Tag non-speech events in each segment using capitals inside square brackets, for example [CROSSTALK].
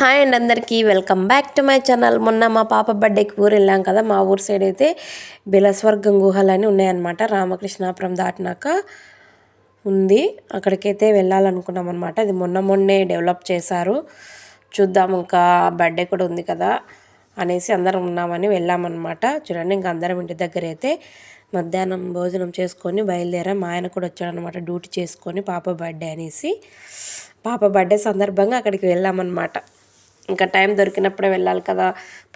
Hi and అందరికీ. Welcome back to my channel. మొన్న మా పాప బర్త్డేకి ఊరు వెళ్ళాం కదా మా ఊరు సైడ్ అయితే బిలస్వర్గం గుహలు అని ఉన్నాయన్నమాట. రామకృష్ణాపురం దాటినాక ఉంది. అక్కడికైతే వెళ్ళాలనుకున్నాం అనమాట అది మొన్న మొన్నే డెవలప్ చేశారు. చూద్దాం ఇంకా బర్త్డే కూడా ఉంది కదా అనేసి అందరం ఉన్నామని వెళ్ళామన్నమాట చూడండి ఇంకా అందరం ఇంటి దగ్గర అయితే మధ్యాహ్నం భోజనం చేసుకొని బయలుదేరాం. మా ఆయన కూడా వచ్చాడనమాట డ్యూటీ చేసుకొని పాప బర్త్డే అనేసి. పాప బర్త్డే సందర్భంగా అక్కడికి వెళ్ళామన్నమాట ఇంకా టైం దొరికినప్పుడే వెళ్ళాలి కదా.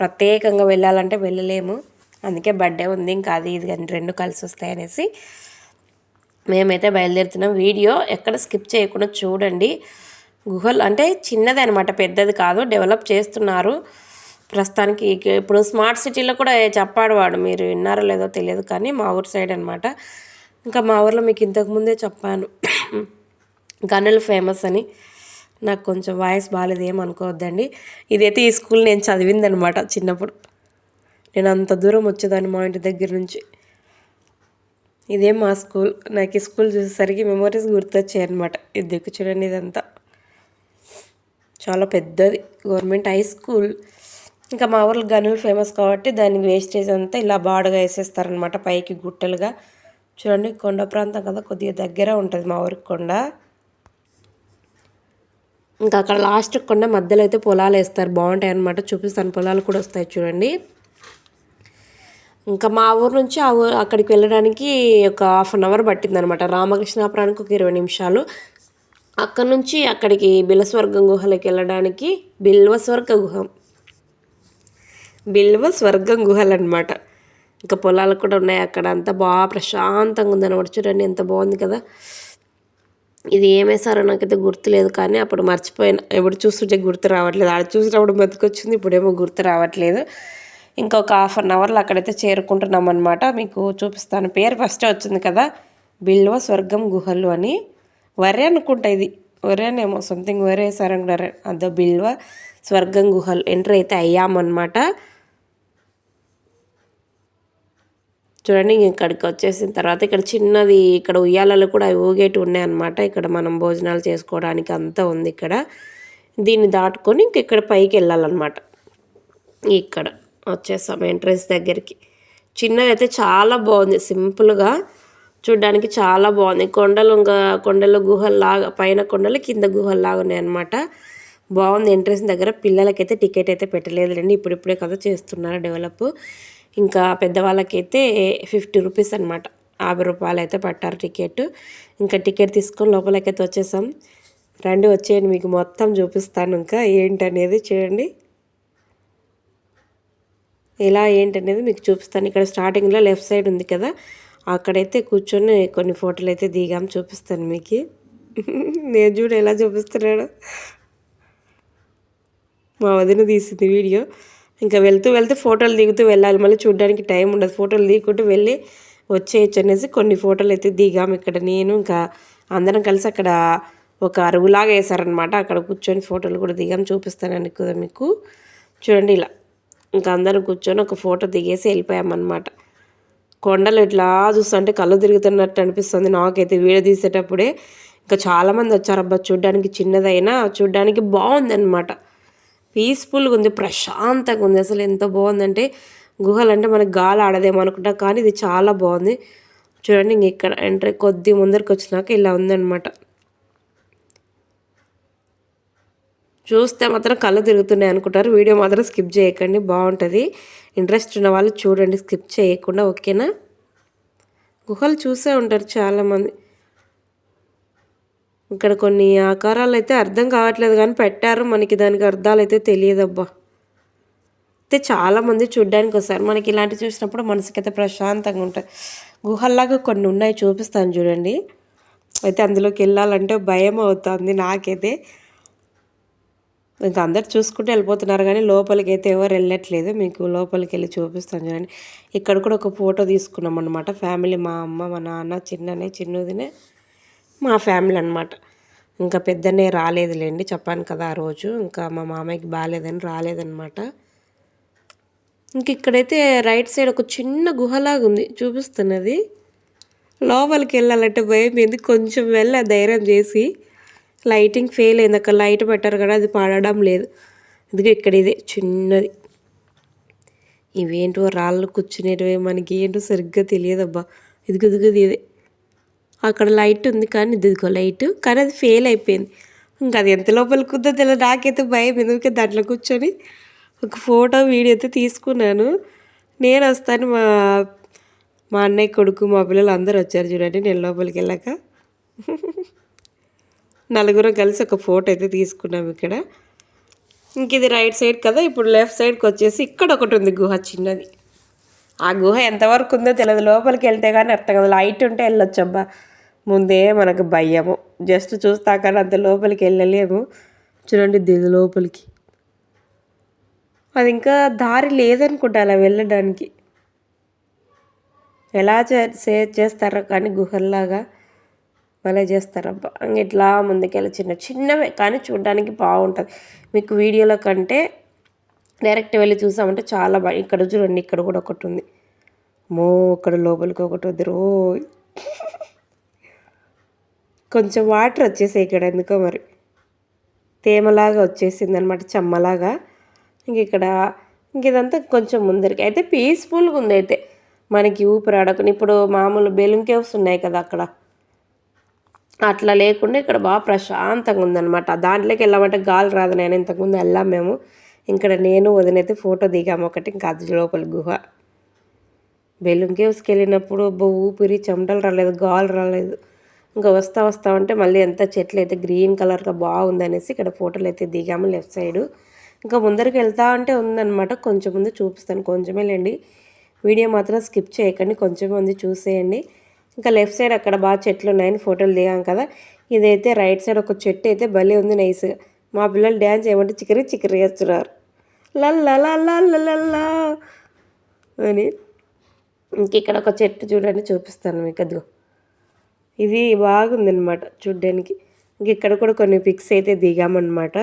ప్రత్యేకంగా వెళ్ళాలంటే వెళ్ళలేము. అందుకే బర్త్డే ఉంది ఇంకా అది ఇది కానీ రెండు కలిసి వస్తాయి అనేసి మేమైతే బయలుదేరుతున్నాం. వీడియో ఎక్కడ స్కిప్ చేయకుండా చూడండి. గుహలు అంటే చిన్నది అనమాట పెద్దది కాదు డెవలప్ చేస్తున్నారు. ప్రస్తుతానికి ఇప్పుడు స్మార్ట్ సిటీలో కూడా చెప్పాడు వాడు మీరు విన్నారో లేదో తెలియదు కానీ మా ఊరు సైడ్ అనమాట ఇంకా మా ఊర్లో మీకు ఇంతకుముందే చెప్పాను. [CLEARS THROAT] గనులు ఫేమస్ అని. నాకు కొంచెం వాయిస్ బాగాలేదు ఏమనుకోవద్దండి ఇదైతే ఈ స్కూల్ నేను చదివిందనమాట చిన్నప్పుడు. నేను అంత దూరం వచ్చేదాన్ని మా ఇంటి దగ్గర నుంచి. ఇదే మా స్కూల్. నాకు ఈ స్కూల్ చూసేసరికి మెమరీస్ గుర్తొచ్చాయి అనమాట ఇది దిక్కు చూడండి ఇదంతా. చాలా పెద్దది. Government high school. ఇంకా మా ఊర్లో గనులు ఫేమస్ కాబట్టి దాని వేస్టేజ్ అంతా ఇలా బాడుగా వేసేస్తారనమాట పైకి గుట్టలుగా. చూడండి కొండ ప్రాంతం కదా కొద్దిగా దగ్గర ఉంటుంది మా ఊరికి కొండ. ఇంకా అక్కడ లాస్ట్ కొండ మధ్యలో అయితే పొలాలు వేస్తారు. బాగుంటాయి అనమాట చూపిస్తాను. పొలాలు కూడా వస్తాయి చూడండి. ఇంకా మా ఊరు నుంచి ఆ ఊరు అక్కడికి వెళ్ళడానికి ఒక హాఫ్ అన్ అవర్ పట్టింది అనమాట రామకృష్ణాపురానికి ఒక ఇరవై నిమిషాలు. అక్కడ నుంచి అక్కడికి బిలస్వర్గం గుహలకి వెళ్ళడానికి బిల్వస్వర్గ గుహ. బిల్వ స్వర్గం గుహలు అనమాట ఇంకా పొలాలు కూడా ఉన్నాయి. అక్కడ అంతా బాగా ప్రశాంతంగా ఉందన్నమాట. చూడండి ఎంత బాగుంది కదా. ఇది ఏమేసారో నాకైతే గుర్తులేదు కానీ అప్పుడు మర్చిపోయిన. ఎప్పుడు చూస్తుంటే గుర్తు రావట్లేదు. ఆడ చూసినప్పుడు బతికొచ్చింది ఇప్పుడేమో గుర్తు రావట్లేదు. ఇంకొక హాఫ్ అన్ అవర్లో అక్కడైతే చేరుకుంటున్నాం అనమాట మీకు చూపిస్తాను. పేరు ఫస్ట్ వచ్చింది కదా? బిల్వ స్వర్గం గుహలు అని. వరే అనుకుంటా ఇది. వరేనేమో సంథింగ్ వరే వేసారనుకుంటారు అదో బిల్వ స్వర్గం గుహలు. ఎంటర్ అయితే అయ్యామన్నమాట. చూడండి ఇక్కడికి వచ్చేసిన తర్వాత ఇక్కడ చిన్నది ఇక్కడ ఉయ్యాలలు కూడా ఊగేటి ఉన్నాయన్నమాట ఇక్కడ మనం భోజనాలు చేసుకోవడానికి అంతా ఉంది ఇక్కడ. దీన్ని దాటుకొని ఇంక ఇక్కడ పైకి వెళ్ళాలన్నమాట. ఇక్కడ వచ్చేస్తాం ఎంట్రన్స్ దగ్గరికి. చిన్నది అయితే చాలా బాగుంది. సింపుల్గా చూడ్డానికి చాలా బాగుంది. కొండలు ఇంకా కొండలు గుహల్లాగా పైన కొండలు కింద గుహల్లాగా ఉన్నాయన్నమాట బాగుంది ఎంట్రన్స్ దగ్గర. పిల్లలకైతే టికెట్ అయితే పెట్టలేదులేండి. ఇప్పుడిప్పుడే కదా చేస్తున్నారు డెవలప్. ఇంకా పెద్దవాళ్ళకైతే ఫిఫ్టీ రూపీస్ అనమాట యాభై రూపాయలు అయితే పట్టారు టికెట్. ఇంకా టికెట్ తీసుకొని లోపలికైతే వచ్చేసాం. రండి వచ్చేయండి మీకు మొత్తం చూపిస్తాను ఇంకా ఏంటనేది చూడండి. ఎలా ఏంటనేది మీకు చూపిస్తాను. ఇక్కడ స్టార్టింగ్లో లెఫ్ట్ సైడ్ ఉంది కదా అక్కడైతే కూర్చొని కొన్ని ఫోటోలు అయితే దిగాం చూపిస్తాను మీకు. నేను చూడు ఎలా చూపిస్తున్నాడు. మా వదిన తీసింది వీడియో. ఇంకా వెళ్తూ వెళ్తూ ఫోటోలు దిగుతూ వెళ్ళాలి. మళ్ళీ చూడడానికి టైం ఉండదు. ఫోటోలు దిగుకుంటూ వెళ్ళి వచ్చేయచ్చు అనేసి కొన్ని ఫోటోలు అయితే దిగాము ఇక్కడ. నేను ఇంకా అందరం కలిసి అక్కడ ఒక అరుగులాగా వేసారనమాట అక్కడ కూర్చొని ఫోటోలు కూడా దిగాం. చూపిస్తానండి కదా మీకు. చూడండి ఇలా. ఇంకా అందరం కూర్చొని ఒక ఫోటో దిగేసి వెళ్ళిపోయామన్నమాట. కొండలు ఇట్లా చూస్తుంటే కళ్ళు తిరుగుతున్నట్టు అనిపిస్తుంది నాకైతే వీడియో తీసేటప్పుడే. ఇంకా చాలామంది వచ్చారబ్బా చూడ్డానికి చిన్నదైనా చూడ్డానికి బాగుందన్నమాట. పీస్ఫుల్గా ఉంది ప్రశాంతంగా ఉంది. అసలు ఎంత బాగుందంటే గుహలు అంటే మనకు గాలి ఆడదేమో అనుకుంటా కానీ ఇది చాలా బాగుంది. చూడండి ఇంక ఇక్కడ ఎంట్రీ కొద్ది ముందరికి వచ్చినాక ఇలా ఉందన్నమాట. చూస్తే మాత్రం కళ్ళు తిరుగుతున్నాయి అనుకుంటారు. వీడియో మాత్రం స్కిప్ చేయకండి బాగుంటుంది. ఇంట్రెస్ట్ ఉన్న వాళ్ళు చూడండి స్కిప్ చేయకుండా ఓకేనా? గుహలు చూసే ఉంటారు చాలామంది. ఇక్కడ కొన్ని ఆకారాలు అయితే అర్థం కావట్లేదు కానీ పెట్టారు. మనకి దానికి అర్థాలు అయితే తెలియదబ్బా. అయితే చాలామంది చూడ్డానికి వస్తారు. మనకి ఇలాంటివి చూసినప్పుడు మనసుకైతే ప్రశాంతంగా ఉంటాయి. గుహల్లాగా కొన్ని ఉన్నాయి చూపిస్తాను చూడండి. అయితే అందులోకి వెళ్ళాలంటే భయం అవుతుంది నాకైతే. ఇంకా అందరు చూసుకుంటూ వెళ్ళిపోతున్నారు కానీ లోపలికి అయితే ఎవరు వెళ్ళట్లేదు. మీకు లోపలికి వెళ్ళి చూపిస్తాను చూడండి. ఇక్కడ కూడా ఒక ఫోటో తీసుకున్నాం అనమాట ఫ్యామిలీ మా అమ్మ మా నాన్న చిన్ననే చిన్నదినే మా ఫ్యామిలీ అనమాట ఇంకా పెద్దనే రాలేదులేండి చెప్పాను కదా ఆ రోజు. ఇంకా మా మామయ్యకి బాగాలేదని రాలేదనమాట ఇంక ఇక్కడైతే రైట్ సైడ్ ఒక చిన్న గుహలాగా ఉంది చూపిస్తున్నది. లోపలికి వెళ్ళాలంటే భయం ఏంది కొంచెం వెళ్ళ ధైర్యం చేసి. లైటింగ్ ఫెయిల్ అయింది అక్కడ లైట్ పెట్టారు కదా అది పడడం లేదు. ఇదిగో ఇక్కడ ఇదే చిన్నది. ఇవేంటో రాళ్ళు కూర్చునేటివి మనకి ఏంటో సరిగ్గా తెలియదబ్బా. ఇదిగో ఇదిగో ఇదే. అక్కడ లైట్ ఉంది కానీ ఇదిగో లైట్. కానీ అది ఫెయిల్ అయిపోయింది. ఇంకా అది ఎంత లోపలికి ఉందో తెలియదు నాకైతే భయం. ఎందుకంటే దాంట్లో కూర్చొని ఒక ఫోటో వీడియో అయితే తీసుకున్నాను. నేను వస్తాను మా మా అన్నయ్య కొడుకు మా పిల్లలు అందరూ వచ్చారు చూడండి. నేను లోపలికి వెళ్ళాక. నలుగురం కలిసి ఒక ఫోటో అయితే తీసుకున్నాం ఇక్కడ. ఇంక ఇది రైట్ సైడ్ కదా. ఇప్పుడు లెఫ్ట్ సైడ్కి వచ్చేసి ఇక్కడ ఒకటి ఉంది గుహ చిన్నది. ఆ గుహ ఎంతవరకు ఉందో తెలియదు లోపలికి వెళ్తే కానీ అర్థం కదా. లైట్ ఉంటే వెళ్ళొచ్చబ్బా. ముందే మనకు భయము. జస్ట్ చూస్తా కానీ అంత లోపలికి వెళ్ళలేము. చూడండి దీని లోపలికి. అది ఇంకా దారి లేదనుకుంటా అలా వెళ్ళడానికి. ఎలా చే చేస్తారో కానీ గుహల్లాగా భలే చేస్తారబ్బా. ఇట్లా ముందుకెళ్ళి చిన్న చిన్నవే కానీ చూడడానికి బాగుంటుంది. మీకు వీడియోలో కంటే డైరెక్ట్ వెళ్ళి చూసామంటే చాలా బాగా ఇక్కడ చూడండి ఇక్కడ కూడా ఒకటి ఉంది మో ఇక్కడ లోపలికి ఒకటి వద్దు కొంచెం వాటర్ వచ్చేసాయి ఇక్కడ ఎందుకో మరి. తేమలాగా వచ్చేసింది అనమాట చెమ్మలాగా. ఇంక ఇక్కడ ఇంక ఇదంతా కొంచెం ముందరికి. అయితే పీస్ఫుల్గా ఉంది అయితే. మనకి ఊపిరాడకుండా ఇప్పుడు మామూలు బెలూన్ కేవ్స్ ఉన్నాయి కదా అక్కడ. అట్లా లేకుండా ఇక్కడ బాగా ప్రశాంతంగా ఉందన్నమాట. దాంట్లోకి వెళ్ళామంటే గాలి రాదు నేను ఇంతకుముందు వెళ్ళాం మేము. ఇక్కడ నేను వదినైతే ఫోటో దిగాము ఒకటి. ఇంకా అది లోపల గుహ. బెలూన్ కేవ్స్కి వెళ్ళినప్పుడు ఊపిరి చెమటలు రాలేదు గాలి రాలేదు. ఇంకా వస్తా వస్తా ఉంటే మళ్ళీ ఎంత చెట్లు అయితే గ్రీన్ కలర్గా బాగుందనేసి ఇక్కడ ఫోటోలు అయితే దిగాము లెఫ్ట్ సైడు. ఇంకా ముందరికి వెళ్తా ఉంటే ఉందన్నమాట కొంచెం ముందు చూపిస్తాను కొంచెమే లేండి వీడియో మాత్రం స్కిప్ చేయకండి కొంచెం మంది చూసేయండి. ఇంకా లెఫ్ట్ సైడ్ అక్కడ బాగా చెట్లు ఉన్నాయని ఫోటోలు దిగాం కదా. ఇదైతే రైట్ సైడ్ ఒక చెట్టు అయితే భలే ఉంది నైస్. మా పిల్లలు డ్యాన్స్ చేయమంటే చికరి చికరి వేస్తున్నారు లల్లా అని. ఇంక ఇక్కడ ఒక చెట్టు చూడండి చూపిస్తాను మీకు అదిగో. ఇది బాగుందనమాట చూడ్డానికి. ఇంక ఇక్కడ కూడా కొన్ని పిక్స్ అయితే దిగామన్నమాట.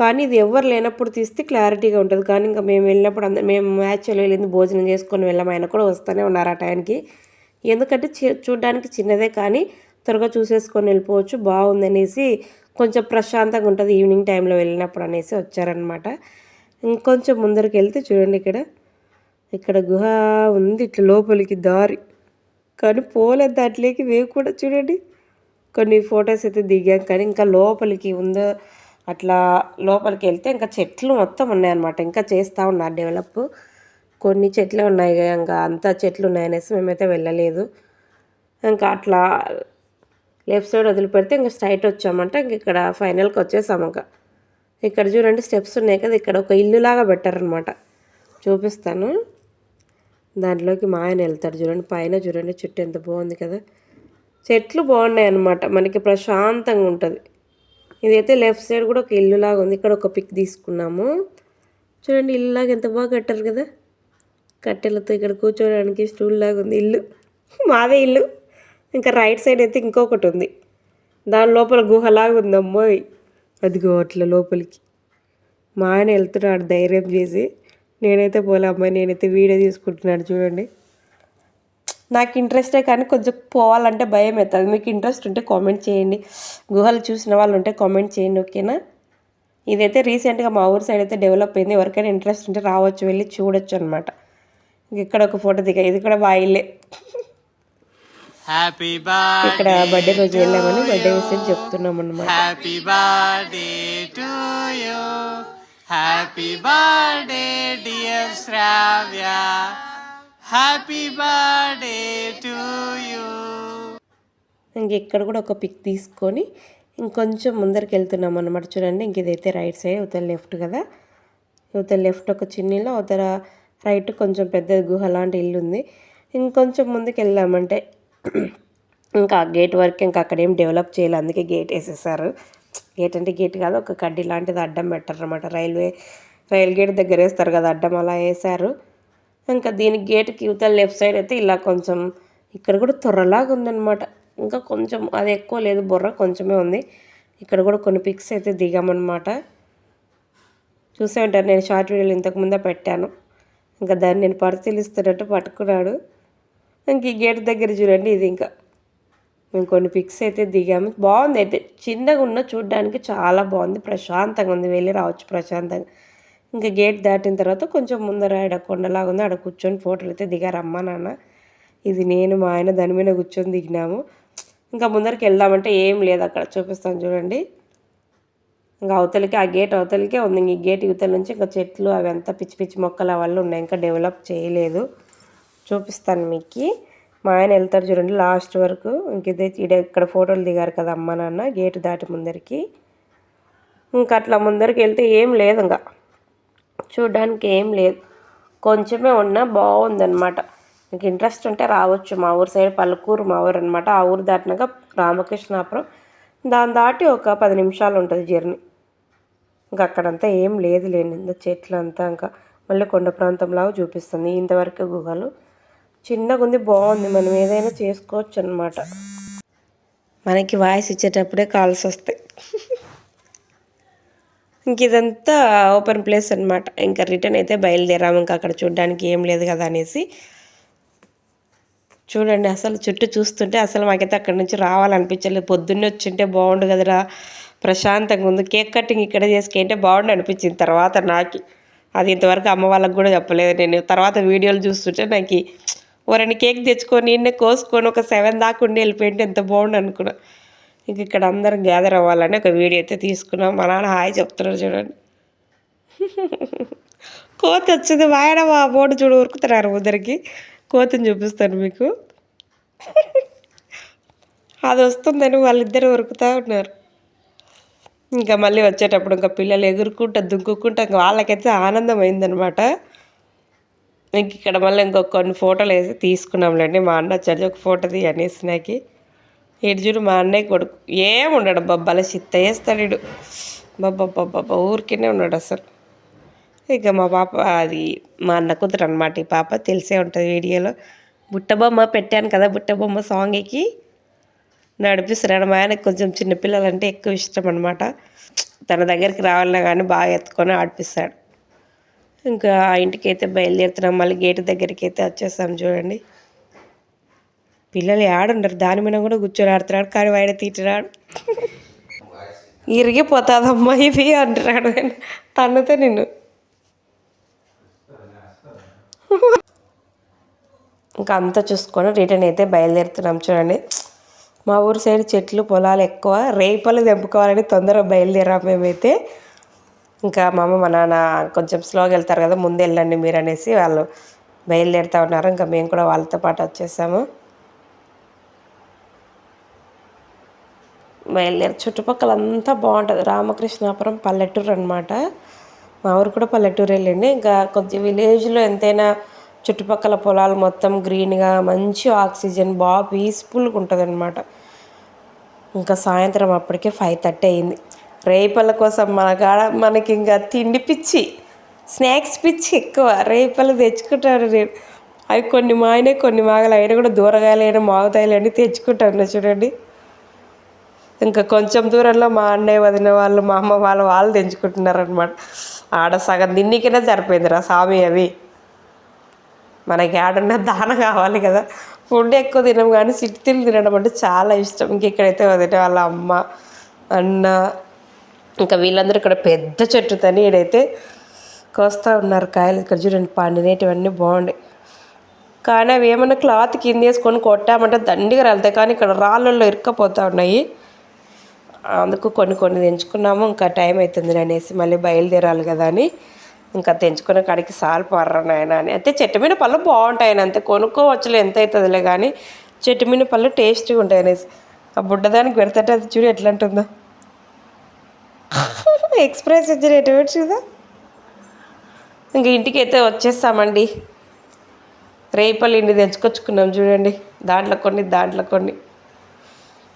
కానీ ఇది ఎవరు లేనప్పుడు తీస్తే క్లారిటీగా ఉంటుంది. కానీ ఇంకా మేము వెళ్ళినప్పుడు అందరం మేము మ్యాచ్లో వెళ్ళింది భోజనం చేసుకొని వెళ్ళాం. ఆయన కూడా వస్తూనే ఉన్నారు ఆ టైంకి. ఎందుకంటే చూడడానికి చిన్నదే కానీ త్వరగా చూసేసుకొని వెళ్ళిపోవచ్చు. బాగుందనేసి కొంచెం ప్రశాంతంగా ఉంటుంది ఈవినింగ్ టైంలో వెళ్ళినప్పుడు అనేసి వచ్చారనమాట ఇంకొంచెం ముందరికి వెళ్తే చూడండి ఇక్కడ. ఇక్కడ గుహ ఉంది ఇట్లా లోపలికి దారి. కానీ పోలేదు దాంట్లోకి వేవి కూడా చూడండి. కొన్ని ఫొటోస్ అయితే దిగాం కానీ ఇంకా లోపలికి ఉందో అట్లా లోపలికి వెళ్తే ఇంకా చెట్లు మొత్తం ఉన్నాయన్నమాట. ఇంకా చేస్తూ ఉన్నారు డెవలప్. కొన్ని చెట్లు ఉన్నాయి ఇంకా అంతా చెట్లు ఉన్నాయనేసి మేమైతే వెళ్ళలేదు. ఇంకా అట్లా లెఫ్ట్ సైడ్ వదిలిపెడితే ఇంకా స్ట్రైట్ వచ్చామంటే. ఇంక ఇక్కడ ఫైనల్కి వచ్చేసాము ఇంకా. ఇక్కడ చూడండి స్టెప్స్ ఉన్నాయి కదా ఇక్కడ ఒక ఇల్లులాగా పెట్టారనమాట చూపిస్తాను. దాంట్లోకి మా ఆయన వెళ్తాడు చూడండి. పైన చూడండి చెట్టు ఎంత బాగుంది కదా. చెట్లు బాగున్నాయి అనమాట మనకి ప్రశాంతంగా ఉంటుంది. ఇదైతే లెఫ్ట్ సైడ్ కూడా ఒక ఇల్లు లాగా ఉంది. ఇక్కడ ఒక పిక్ తీసుకున్నాము. చూడండి ఇల్లులాగా ఎంత బాగా కట్టారు కదా. కట్టెలతో ఇక్కడ కూర్చోడానికి స్టూల్ లాగా ఉంది. ఇల్లు. మాదే ఇల్లు. ఇంకా రైట్ సైడ్ అయితే ఇంకొకటి ఉంది. దాని లోపల గుహలాగా ఉంది అమ్మోయ్ అదిగో అట్లా లోపలికి. మా ఆయన వెళ్తున్నాడు ధైర్యం చేసి. నేనైతే పోలే అమ్మాయి నేనైతే వీడియో తీసుకుంటున్నాడు చూడండి. నాకు ఇంట్రెస్టే కానీ కొంచెం పోవాలంటే భయం అవుతుంది మీకు ఇంట్రెస్ట్ ఉంటే కామెంట్ చేయండి. గుహలు చూసిన వాళ్ళు ఉంటే కామెంట్ చేయండి ఓకేనా? ఇదైతే రీసెంట్గా మా ఊరు సైడ్ అయితే డెవలప్ అయింది. ఎవరికైనా ఇంట్రెస్ట్ ఉంటే రావచ్చు వెళ్ళి చూడొచ్చు అనమాట ఇక్కడ ఒక ఫోటో దిగా ఇది కూడా బాయిలే హ్యాపీ ఇక్కడ బర్త్డే రోజు వెళ్ళామని బర్త్డే విషయం చెప్తున్నాం అనమాట happy birthday happy dear Shravya happy birthday to you ఇంకెక్కడ కూడా ఒక పిక్ తీసుకొని ఇంకొంచెం ముందరికి వెళ్తున్నాం అనమాట చూడండి ఇంక ఇదైతే రైట్ సైడ్ అవతల లెఫ్ట్ కదా. అవతల లెఫ్ట్ ఒక చిన్న ఇల్లు అవతల రైట్ కొంచెం పెద్ద గుహ లాంటి ఇల్లు ఉంది. ఇంకొంచెం ముందుకు వెళ్ళామంటే [CLEARS THROAT] ఇంకా గేట్ వరకు ఇంకా అక్కడేం డెవలప్ చేయాలి అందుకే గేట్ వేసేసారు. గేట్ అంటే గేట్ కాదు ఒక కడ్డీ లాంటిది అడ్డం పెట్టారనమాట రైల్వే రైల్ గేట్ దగ్గర వేస్తారు కదా అడ్డం అలా వేశారు. ఇంకా దీని గేట్కి ఇవతల లెఫ్ట్ సైడ్ అయితే ఇలా కొంచెం ఇక్కడ కూడా త్వరలాగా ఉందన్నమాట. ఇంకా కొంచెం అది ఎక్కువ లేదు బుర్ర కొంచెమే ఉంది. ఇక్కడ కూడా కొన్ని పిక్స్ అయితే దిగామన్నమాట. చూసే ఉంటారు నేను షార్ట్ వీడియోలు ఇంతకుముందే పెట్టాను. ఇంకా దాన్ని నేను పరిశీలిస్తున్నట్టు పట్టుకున్నాడు. ఇంక ఈ గేట్ దగ్గర చూడండి ఇది ఇంకా మేము కొన్ని పిక్స్ అయితే దిగాము. బాగుంది. అయితే చిన్నగా ఉన్న చూడడానికి చాలా బాగుంది. ప్రశాంతంగా ఉంది. వెళ్ళి రావచ్చు ప్రశాంతంగా. ఇంకా గేట్ దాటిన తర్వాత కొంచెం ముందర ఆడ కొండలాగా ఉంది. ఆడ కూర్చొని ఫోటోలు అయితే దిగారు అమ్మ నాన్న. ఇది నేను మా ఆయన దాని మీద కూర్చొని దిగినాము. ఇంకా ముందరికి వెళ్దామంటే ఏం లేదు. అక్కడ చూపిస్తాను చూడండి. ఇంకా అవతలికి ఆ గేట్ అవతలికే ఉంది. ఈ గేట్ ఇవతల నుంచి ఇంకా చెట్లు అవి అంతా పిచ్చి పిచ్చి మొక్కలు అవన్నీ ఉన్నాయి. ఇంకా డెవలప్ చేయలేదు. చూపిస్తాను మీకు. మా ఆయన వెళ్తారు చూడండి లాస్ట్ వరకు. ఇంక ఇదే ఇక్కడ ఫోటోలు దిగారు కదా అమ్మ నాన్న గేటు దాటి ముందరికి. ఇంకా అట్లా ముందరికి వెళ్తే ఏం లేదు ఇంకా. చూడడానికి ఏం లేదు. కొంచెమే ఉన్నా బాగుందన్నమాట. మీకు ఇంట్రెస్ట్ ఉంటే రావచ్చు. మా ఊరు సైడ్ పల్లకూరు మా ఊరు అనమాట ఆ ఊరు దాటినాక రామకృష్ణాపురం. దాని దాటి ఒక పది నిమిషాలు ఉంటుంది జర్నీ. ఇంకా అక్కడంతా ఏం లేదు లేని ఇంకా చెట్లు అంతా ఇంకా. మళ్ళీ కొండ ప్రాంతంలాగా చూపిస్తుంది. ఇంతవరకు గుహలు. చిన్నగా ఉంది బాగుంది. మనం ఏదైనా చేసుకోవచ్చు అనమాట మనకి వాయిస్ ఇచ్చేటప్పుడే కాల్స్ వస్తాయి. ఇంక ఇదంతా ఓపెన్ ప్లేస్ అనమాట ఇంకా రిటర్న్ అయితే బయలుదేరాము. ఇంకా అక్కడ చూడడానికి ఏం లేదు కదా అనేసి. చూడండి అసలు చుట్టూ చూస్తుంటే అసలు మాకైతే అక్కడి నుంచి రావాలనిపించలేదు. పొద్దున్నే వచ్చింటే బాగుండు కదరా. ప్రశాంతంగా ఉంది. కేక్ కటింగ్ ఇక్కడ చేసుకుంటే బాగుండు అనిపించింది తర్వాత నాకు. అది ఇంతవరకు అమ్మ వాళ్ళకి కూడా చెప్పలేదు. నేను తర్వాత వీడియోలు చూస్తుంటే నాకు ఓ రెండు కేక్ తెచ్చుకొని నిన్నే కోసుకొని ఒక సెవెన్ దాకా ఉండి వెళ్ళిపోయింటే ఎంత బాగుండు అనుకున్నా. ఇంక ఇక్కడ అందరం గ్యాదర్ అవ్వాలని ఒక వీడియో అయితే తీసుకున్నాం. మా నాన్న హాయ్ చెప్తున్నారు చూడండి. [LAUGHS] కోతి వచ్చింది. వాయన మా బోర్డు చూడు ఉరుకుతున్నారు ముద్దరికి కోతిని చూపిస్తాను మీకు. [LAUGHS] అది వస్తుందని వాళ్ళిద్దరు ఉరుకుతూ ఉన్నారు. ఇంకా మళ్ళీ వచ్చేటప్పుడు ఇంకా పిల్లలు ఎగురుకుంటా దుంకుకుంటా ఇంకా వాళ్ళకైతే ఆనందం అయిందనమాట ఇంక ఇక్కడ మళ్ళీ ఇంకొక కొన్ని ఫోటోలు వేసి తీసుకున్నాంలేండి. మా అన్న చల్లి ఒక ఫోటో తీ అనేసి నాకు. ఇటు చూడు మా అన్నయ్య కొడుకు. ఏముండడు బొబ్బల చిత్త వేస్తాడు ఇడు బొబ్బబ్బబ్బ ఊరికేనే ఉన్నాడు అసలు. ఇక మా పాప అది మా అన్న కూతురు అనమాట ఈ పాప తెలిసే ఉంటుంది వీడియోలో. బుట్టబొమ్మ పెట్టాను కదా బుట్టబొమ్మ సాంగ్కి నడిపిస్తున్నాడు మా ఆయనకు కొంచెం చిన్నపిల్లలు అంటే ఎక్కువ ఇష్టం అనమాట తన దగ్గరికి రావాలన్నా కానీ బాగా ఎత్తుకొని ఆడిపిస్తాడు. ఇంకా ఆ ఇంటికి అయితే బయలుదేరుతున్నాం. మళ్ళీ గేటు దగ్గరికి అయితే వచ్చేస్తాం చూడండి. పిల్లలు ఆడుండరు దాని మీద కూడా కూర్చొని ఆడుతున్నాడు. కానీ వాడే తీటరాడు ఇరిగిపోతుందమ్మా ఇది అంటున్నాడు. తన్నుతే నిన్ను. ఇంకా అంతా చూసుకొని రిటర్న్ అయితే బయలుదేరుతున్నాం చూడండి. మా ఊరు సైడ్ చెట్లు పొలాలు ఎక్కువ. రేపలు తెంపుకోవాలని తొందరగా బయలుదేరాం మేమైతే. ఇంకా మా అమ్మ మా నాన్న కొంచెం స్లోగా వెళ్తారు కదా ముందు వెళ్ళండి మీరు అనేసి వాళ్ళు బయలుదేరుతా ఉన్నారు. ఇంకా మేము కూడా వాళ్ళతో పాటు వచ్చేసాము. బయలుదేరి చుట్టుపక్కల అంతా బాగుంటుంది. రామకృష్ణాపురం పల్లెటూరు అనమాట మా ఊరు కూడా పల్లెటూరు వెళ్ళండి. ఇంకా కొంచెం విలేజ్లో ఎంతైనా చుట్టుపక్కల పొలాలు మొత్తం గ్రీన్గా మంచి ఆక్సిజన్ బాగా పీస్ఫుల్గా ఉంటుంది అనమాట ఇంకా సాయంత్రం అప్పటికే ఫైవ్ థర్టీ అయింది. రేపల కోసం మన కాడ మనకి ఇంకా తిండి పిచ్చి స్నాక్స్ పిచ్చి ఎక్కువ. రేపలు తెచ్చుకుంటారు నేను అవి కొన్ని మాయనే కొన్ని మాగలు. అయినా కూడా దూరగాయలైనా మాగుతాయిలు అని తెచ్చుకుంటాను చూడండి. ఇంకా కొంచెం దూరంలో మా అన్నయ్య వదిన వాళ్ళు మా అమ్మ వాళ్ళు వాళ్ళు తెంచుకుంటున్నారనమాట ఆడ సగం దిన్నికైనా సరిపోయిందిరా స్వామి అవి. మనకి ఆడున్న దాన కావాలి కదా. ఫుడ్ ఎక్కువ తినం కానీ సిట్టిలు తినడం అంటే చాలా ఇష్టం. ఇంకెక్కడైతే వదిన వాళ్ళ అమ్మ అన్న ఇంకా వీళ్ళందరూ ఇక్కడ పెద్ద చెట్టు తని ఈడైతే కోస్తూ ఉన్నారు కాయలు. ఇక్కడ చూడండి పండినేటివన్నీ బాగున్నాయి కానీ అవి ఏమన్నా క్లాత్ కింద వేసుకొని కొట్టామంటే దండిగా వెళ్తాయి కానీ ఇక్కడ రాళ్ళల్లో ఇరుక్కపోతూ ఉన్నాయి. అందుకు కొన్ని కొన్ని తెంచుకున్నాము. ఇంకా టైం అవుతుంది అనేసి మళ్ళీ బయలుదేరాలి కదా అని. ఇంకా తెంచుకున్న కాడికి సాల్ పర్రా నాయన అని. అయితే చెట్టు మీద పళ్ళు బాగుంటాయి అంతే. కొనుక్కోవచ్చులే ఎంత అవుతుందిలే కానీ చెట్టు మీద పళ్ళు టేస్టీగా ఉంటాయి అనేసి. ఆ బుడ్డదానికి పెడతాటే అది చూడు ఎట్లా ఉంటుందో. [LAUGHS] ఎక్స్ప్రెస్ వచ్చి ఎటు కదా ఇంక ఇంటికి అయితే వచ్చేస్తామండి. రేపల్లి ఇండి తెచ్చుకొచ్చుకున్నాం చూడండి. దాంట్లో కొన్ని దాంట్లో కొన్ని.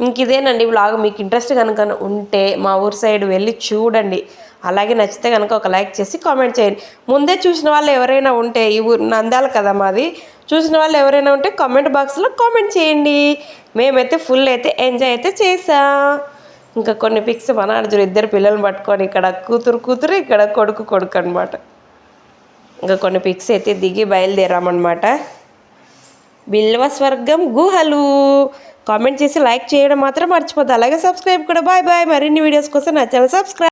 ఇంక ఇదేనండి వ్లాగ్ మీకు ఇంట్రెస్ట్ కనుక ఉంటే మా ఊరు సైడ్ వెళ్ళి చూడండి. అలాగే నచ్చితే కనుక ఒక లైక్ చేసి కామెంట్ చేయండి. ముందే చూసిన వాళ్ళు ఎవరైనా ఉంటే ఈ ఊరు నందాలి కదా మాది. చూసిన వాళ్ళు ఎవరైనా ఉంటే కామెంట్ బాక్స్లో కామెంట్ చేయండి. మేమైతే ఫుల్ అయితే ఎంజాయ్ అయితే చేసాం ఇంకా కొన్ని పిక్స్ మన అర్జున్ ఇద్దరు పిల్లల్ని పట్టుకొని ఇక్కడ కూతురు కూతురు ఇక్కడ కొడుకు కొడుకు అనమాట ఇంకా కొన్ని పిక్స్ అయితే దిగి బయలుదేరామన్నమాట. బిల్వ స్వర్గం గుహలు. కామెంట్ చేసి లైక్ చేయడం మాత్రం మర్చిపోద్దు. అలాగే సబ్స్క్రైబ్ కూడా. బాయ్ బాయ్ మరిన్ని వీడియోస్ కోసం నా ఛానల్ సబ్స్క్రైబ్